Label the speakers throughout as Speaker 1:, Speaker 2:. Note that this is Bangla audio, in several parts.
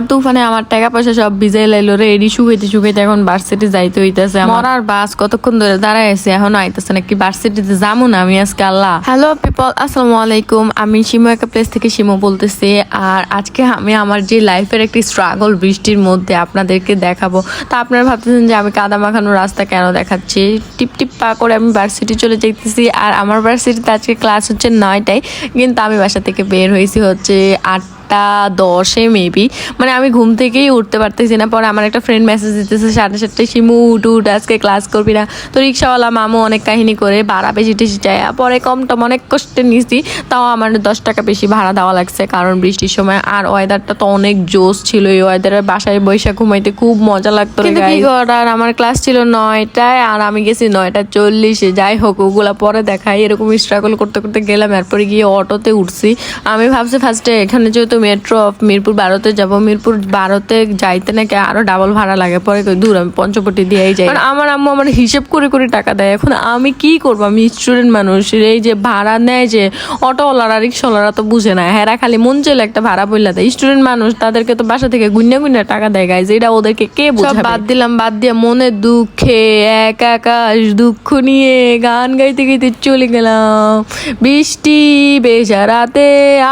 Speaker 1: ঝড় তুফানে আমার টাকা পয়সা সব ভিজাই লাইলো রে এডি শুকাইতে শুকাইতে এখন ভার্সিটি যাইতে হইতেছে আমার। আর বাস কতক্ষণ ধরে দাঁড়ায় আছে এখন আইতেছে নাকি ভার্সিটিতে যাব না আমি আজকে আল্লাহ। হ্যালো পিপল আসসালামু আলাইকুম। আমি শিমু একটা প্লেস থেকে শিমু বলতেছি আর আজকে আমি আমার যে লাইফের একটি স্ট্রাগল বৃষ্টির মধ্যে আপনাদেরকে দেখাবো। তা আপনারা ভাবতেছেন যে আমি কাদা মাখানো রাস্তা কেন দেখাচ্ছি? টিপ টিপ পা করে আমি ভার্সিটি চলে যাইতেছি আর আমার ভার্সিটিতে আজকে ক্লাস হচ্ছে নয়টায় কিন্তু আমি বাসা থেকে বের হয়েছি হচ্ছে আটটা দশে মেবি মানে আমি ঘুম থেকেই উঠতে পারতেছি না। পরে আমার একটা ফ্রেন্ড মেসেজ দিতেছে সাড়ে সাতটায় শিমু উঠ উঠ আজকে ক্লাস করবি না। তো রিক্সাওয়ালা মামু অনেক কাহিনী করে ভাড়া বেশি টেশি চায়। পরে কম টম অনেক কষ্টে নিছি তাও আমার দশ টাকা বেশি ভাড়া দেওয়া লাগছে কারণ বৃষ্টির সময়। আর ওয়েদারটা তো অনেক জোস ছিল এই ওয়েদারে বাসায় বৈশাখ ঘুমাইতে খুব মজা লাগতো কিন্তু কি করার আমার ক্লাস ছিল নয়টায় আর আমি গেছি নয়টা চল্লিশে। যাই হোক ওগুলা পরে দেখাই। এরকম স্ট্রাগল করতে করতে গেলাম এরপরে গিয়ে অটোতে উঠছি। আমি ভাবছি ফার্স্টে এখানে যেহেতু মেট্রো অফ মিরপুর বারোতে যাব। মিরপুর বারোতে যাইতে নাকি আরও ডাবল ভাড়া লাগে। পরে দূর আমি পঞ্চপটি দিয়েই যাই। কারণ আমার আম্মু আমার হিসেব করে করে টাকা দেয়। এখন আমি কি করব? আমি স্টুডেন্ট মানুষ। এই যে ভাড়া নেয় যে অটোওয়ালারা রিক্সাওয়ালারা তো বুঝে না। হেরা খালি মন চাইলে একটা ভাড়া বললা দেয়। স্টুডেন্ট মানুষ তাদেরকে তো বাসা থেকে গুন্না গুন্না টাকা দেয় গাইজ এটা ওদেরকে কে বোঝাবে? বাদ দিলাম বাদ দিয়ে মনে দুঃখে এক আকাশ দুঃখ নিয়ে গান গাইতে গাইতে চলে গেলাম। বৃষ্টি বেচারাতে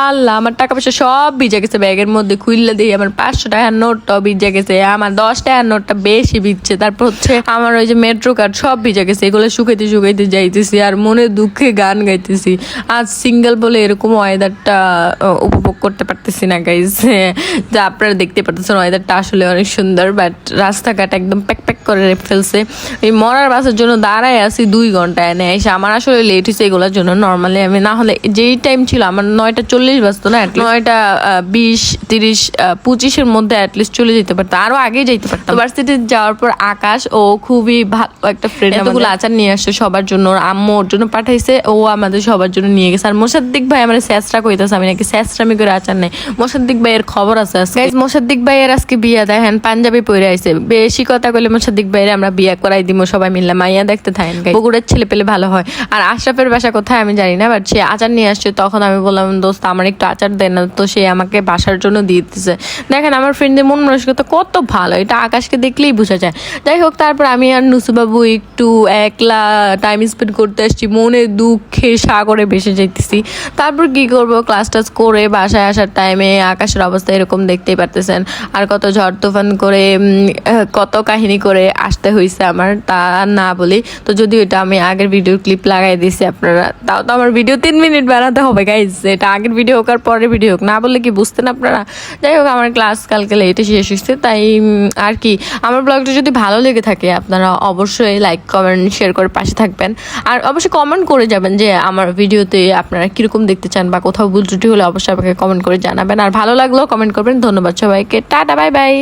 Speaker 1: আল্লাহ আমার টাকা পয়সা সব ভিজে গেছে ব্যাগের মধ্যে খুললে দিয়ে আমার পাঁচশো টাকার নোটটাও ভিজে গেছে, আমার দশ টাকার নোটটা বেশি ভিজছে। তারপর হচ্ছে আমার ওই যে মেট্রো কার্ড সব ভিজে গেছে, এগুলো শুকাইতে শুকাইতে যাইতেছি আর মনে দুঃখে গান গাইতেছি। আজ সিঙ্গেল বলে এরকম ওয়েদারটা উপভোগ করতে পারতেছি না গাইজ যা আপনারা দেখতে পারতেছেন ওয়েদারটা আসলে অনেক সুন্দর বাট রাস্তাঘাট একদম প্যাক প্যাক করে ফেলছে। এই মরার বাসের জন্য দাঁড়ায় আছি দুই ঘণ্টা এনে এসে আমার আসলে লেট হয়েছে এগুলোর জন্য। নর্মালি আমি না হলে যেই টাইম ছিল, আমার নয়টা চল্লিশ বাজতো না নয়টা বিশ তিরিশ পঁচিশের মধ্যে অ্যাটলিস্ট চলে যেতে পারতো। আরও আগে যেতে পারতাম। ভার্সিটি যাওয়ার পর আকাশ ও খুবই ভালো একটা ফ্রেন্ড এতগুলো আচার নিয়ে আসছে সবার জন্য। ওর আম্মু ওর জন্য পাঠাইছে ও আমাদের সবার জন্য নিয়ে গেছে। আর মোসাদ্দিক ভাই আমার স্যাসরা কইতাছে আমি নাকি স্যাসরামি করে আচার নেই। মোসাদ্দিক ভাইয়ের খবর আছে আজকে। মোসাদ্দিক ভাইয়ের আজকে বিয়া দেখেন পাঞ্জাবি পরে আইছে। বেশি কথা কইলে মোসাদ্দিক ভাইয়ের আমরা বিয়া করাই দিব সবাই মিললে মাইয়া দেখতে থাকেন। বগুড়ার ছেলে পেলে ভালো হয়। আর আশরাফের বাসা কোথায় আমি জানি না বাট সে আচার নিয়ে আসছে। তখন আমি বললাম দোস্ত আমার একটু আচার দেন না। তো সে আমাকে বাসার জন্য দিয়ে দিতেছে। দেখেন আমার ফ্রেন্ডের মন মানসিকতা কত ভালো, এটা আকাশকে দেখলেই বোঝা যায়। যাই হোক, তারপর আমি আর নুসুবাবু একটু একলা টাইম স্পেন্ড করতে আসছি, মনে দুঃখে সাগরে ভেসে যেতেছি তারপর কি করব ক্লাস টাস করে বাসায় আসার টাইমে আকাশের অবস্থা এরকম দেখতেই পারতেছেন। আর কত ঝড় তুফান করে কত কাহিনী করে আসতে হয়েছে আমার, তা না বলি। তো যদি এটা আমি আগের ভিডিও ক্লিপ লাগাই দিয়েছি আপনারা, তাও তো আমার ভিডিও তিন মিনিট বানাতে হবে গাইজ এটা আগের ভিডিও হোক আর পরের ভিডিও হোক, না বললে কি বুঝতেন আপনারা? যাই হোক, আমার ক্লাস কালকে লেটে শেষ হয়েছে, তাই আর কি। আমার ব্লগটা যদি ভালো লেগে থাকে, আপনারা অবশ্যই লাইক কমেন্ট শেয়ার করে পাশে থাকবেন। আর অবশ্যই কমেন্ট করে যাবেন যে, আমার ভিডিওতে আপনারা কীরকম দেখতে চান বা কোথাও ভুল ত্রুটি হলে অবশ্যই আমাকে কমেন্ট করে জানাবেন। আর ভালো লাগলেও কমেন্ট করবেন। ধন্যবাদ সবাইকে। Tata bye bye